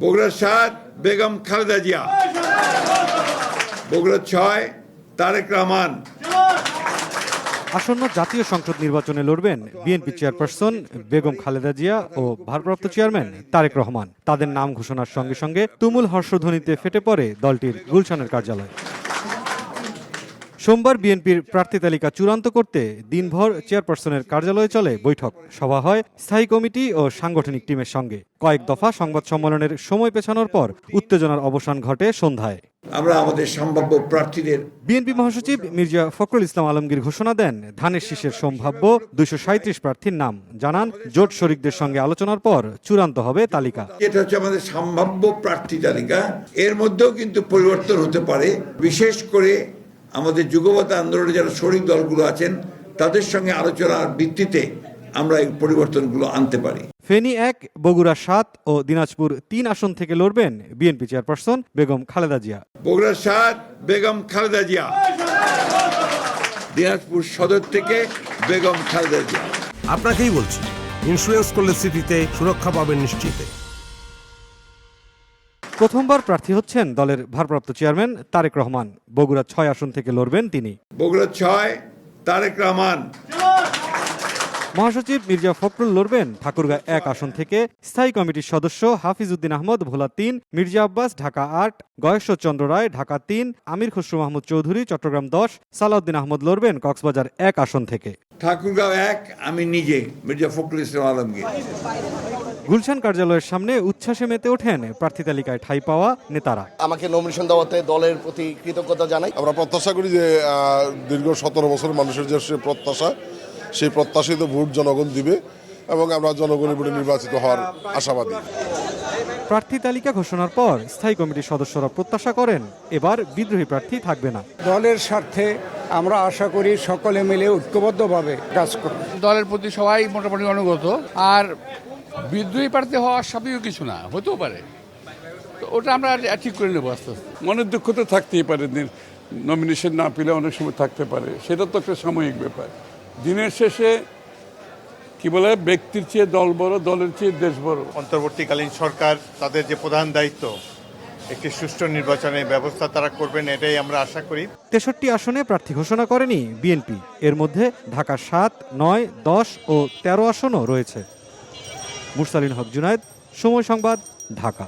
বগুড়া সাত, বেগম খালেদা জিয়া। বগুড়া ছয়, তারেক রহমান। আসন্ন জাতীয় সংসদ নির্বাচনে লড়বেন বিএনপি চেয়ারপারসন বেগম খালেদা জিয়া ও ভারপ্রাপ্ত চেয়ারম্যান তারেক রহমান। তাদের নাম ঘোষণার সঙ্গে সঙ্গে তুমুল হর্ষধ্বনিতে ফেটে পড়ে দলটির গুলশানের কার্যালয়। সোমবার বিএনপির প্রার্থী তালিকা চূড়ান্ত করতে দিনভর চেয়ারপারসনের কার্যালয়ে চলে বৈঠক। সভা হয় স্থায়ী কমিটি ও সাংগঠনিক টিমের সঙ্গে। কয়েক দফা সংবাদ সম্মেলনের সময় পেছানোর পর উত্তেজনার অবসান ঘটে সন্ধ্যায়। আমরা আমাদের সম্ভাব্য প্রার্থীদের বিএনপি মহাসচিব মির্জা ফখরুল ইসলাম আলমগীর ঘোষণা দেন ধানের শীষের সম্ভাব্য দুইশো সাঁত্রিশ প্রার্থীর নাম জানান। জোট শরিকদের সঙ্গে আলোচনার পর চূড়ান্ত হবে তালিকা। এটা হচ্ছে আমাদের সম্ভাব্য প্রার্থী তালিকা। এর মধ্যেও কিন্তু পরিবর্তন হতে পারে। বিশেষ করে আমাদের যুগপথ আন্দোলনে যারা শরিক দলগুলো আছেন তাদের সঙ্গে আলোচনার ভিত্তিতে আমরা এই পরিবর্তনগুলো আনতে পারি। ফেনী এক বগুড়া সাত ও দিনাজপুর তিন আসন থেকে লড়বেন বিএনপি চেয়ারপারসন বেগম খালেদা জিয়া। বগুড়া সাত বেগম খালেদা জিয়া। দিনাজপুর সদর থেকে বেগম খালেদা জিয়া। আপনাকেই বলছি ইন্স্যুরেন্স করলে স্মৃতিতে সুরক্ষা পাবেন নিশ্চিতে। প্রথমবার প্রার্থী হচ্ছেন দলের ভারপ্রাপ্ত চেয়ারম্যান তারেক রহমান। বগুড়া ছয় আসন থেকে লড়বেন তিনি। বগুড়া ছয়, তারেক রহমান। মহাসচিব মির্জা ফখরুল লড়বেন। ঠাকুরগাঁ এক আসন থেকে স্থায়ী কমিটির সদস্য হাফিজ উদ্দিন আহমদ ভোলা তিন মির্জা আব্বাস ঢাকা আট গয়েশ্বর চন্দ্র রায় ঢাকা তিন আমির খসরু মাহমুদ চৌধুরী চট্টগ্রাম দশ সালাউদ্দিন আহমদ লড়বেন কক্সবাজার এক আসন থেকে। ঠাকুরগাঁও এক আমি নিজে মির্জা ফখরুল ইসলাম আলমগীর। গুলশান কার্যালয়ের সামনে উচ্ছ্বাসে মেতে ওঠেন প্রার্থী তালিকায় ঠাঁই পাওয়া নেতারা। আমাকে নমিনেশন দেওয়াতে দলের প্রতি কৃতজ্ঞতা জানাই। আমরা প্রত্যাশা করি যে আহ, দীর্ঘ সতেরো বছর মানুষের যে প্রত্যাশা সেই প্রত্যাশিত ভোট জনগণ দিবে এবং আমরা জনগণের ভোটে নির্বাচিত হওয়ার আশাবাদী। প্রার্থী তালিকা ঘোষণার পর স্থায়ী কমিটির সদস্যরা প্রত্যাশা করেন এবার বিদ্রোহী প্রার্থী থাকবে না। দলের স্বার্থে আমরা আশা করি সকলে মিলে ঐক্যবদ্ধভাবে কাজ করব। দলের প্রতি সবাই মোটামুটি অনুগত আর বিদ্রোহী প্রার্থী হওয়ার স্বাভাবিক কিছু না হতেও পারে। তো ওটা আমরা ঠিক করে নেব আস্তে আস্তে। মনের দুঃখ তো থাকতেই পারে নমিনেশন না পেলে অনেক সময় থাকতে পারে সেটা তো একটা সাময়িক ব্যাপার। দিনের শেষে কি বলে ব্যক্তির চেয়ে দল বড় দলের চেয়ে দেশ বড়। অন্তর্বর্তীকালীন সরকার তাদের যে প্রধান দায়িত্ব একটি সুষ্ঠু নির্বাচনের ব্যবস্থা তারা করবেন এটাই আমরা আশা করি। তেষট্টি আসনে প্রার্থী ঘোষণা করেনি বিএনপি। এর মধ্যে ঢাকা সাত নয় দশ ও তেরো আসনও রয়েছে। মুরসালিন হক জুনায়েদ সময় সংবাদ ঢাকা।